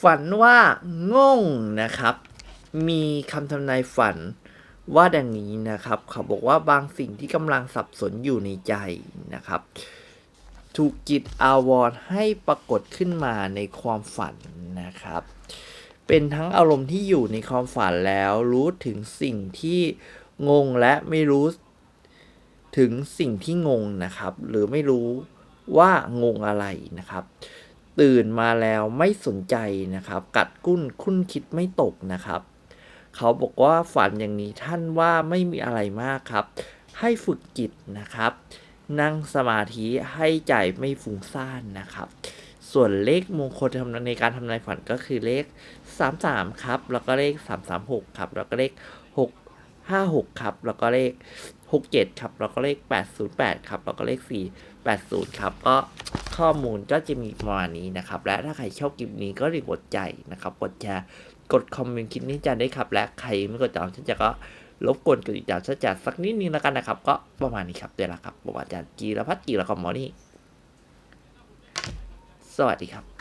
ฝันว่าง่งนะครับ มีคำทำนายฝันว่าดังนี้นะครับ เขาบอกว่าบางสิ่งที่กำลังสับสนอยู่ในใจนะครับ ถูกจิตอาวรณ์ให้ปรากฏขึ้นมาในความฝันนะครับ เป็นทั้งอารมณ์ที่อยู่ในความฝันแล้วรู้ถึงสิ่งที่งงและไม่รู้ถึงสิ่งที่งงนะครับ หรือไม่รู้ว่างงอะไรนะครับ ตื่นมาแล้วไม่สนใจนะครับ กัดกุ้นคุ้นคิดไม่ตกนะครับ เขาบอกว่าฝันอย่างนี้ท่านว่าไม่มีอะไรมากครับ ให้ฝึกจิตนะครับ นั่งสมาธิให้ใจไม่ฟุ้งซ่านนะครับ ส่วนเลขมงคลทำในการทำนายฝันก็คือเลข 33 ครับ แล้วก็เลข 336 ครับ แล้วก็เลข 56 ครับ แล้วก็เลข 67 ครับ แล้วก็เลข 808 ครับ แล้วก็เลข 480 ครับ ก็ข้อมูลก็จะมีประมาณนี้นะครับ และถ้าใครชอบคลิปนี้ก็รีบกดใจนะครับ กดแชร์ กดคอมเมนต์คลิปนี้จะได้ครับ และใครไม่กดติดตามฉันจะก็รบกวนกดติดตามฉันจะสักนิดนึงแล้วกันนะครับ ก็ประมาณนี้ครับเดี๋ยวละครับบอกว่าอาจารย์จีรพัฒน์จีรคอมมอนี่สวัสดีครับ